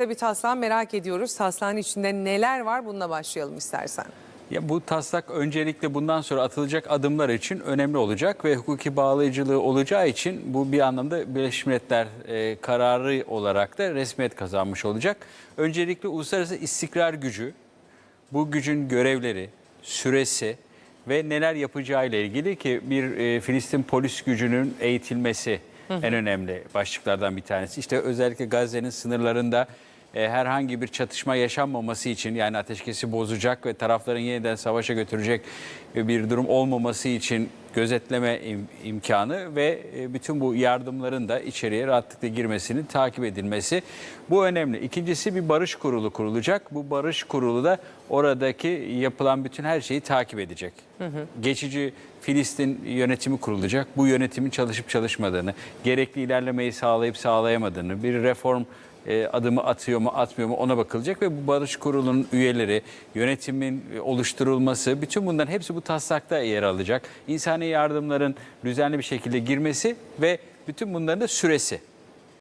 Tabii taslağı merak ediyoruz. Taslağın içinde neler var bununla başlayalım istersen. Ya bu taslak öncelikle bundan sonra atılacak adımlar için önemli olacak ve hukuki bağlayıcılığı olacağı için bu bir anlamda Birleşmiş Milletler e, kararı olarak da resmiyet kazanmış olacak. Öncelikle uluslararası istikrar gücü, bu gücün görevleri, süresi ve neler yapacağı ile ilgili ki bir e, Filistin polis gücünün eğitilmesi en önemli başlıklardan bir tanesi. İşte özellikle Gazze'nin sınırlarında e, herhangi bir çatışma yaşanmaması için yani ateşkesi bozacak ve tarafların yeniden savaşa götürecek e, bir durum olmaması için gözetleme im- imkanı ve e, bütün bu yardımların da içeriye rahatlıkla girmesinin takip edilmesi bu önemli. İkincisi bir barış kurulu kurulacak. Bu barış kurulu da oradaki yapılan bütün her şeyi takip edecek. Geçici Filistin yönetimi kurulacak. Bu yönetimin çalışıp çalışmadığını, gerekli ilerlemeyi sağlayıp sağlayamadığını, bir reform e, adımı atıyor mu atmıyor mu ona bakılacak ve bu barış kurulunun üyeleri, yönetimin oluşturulması bütün bunların hepsi bu taslakta yer alacak. İnsani yardımların düzenli bir şekilde girmesi ve bütün bunların da süresi.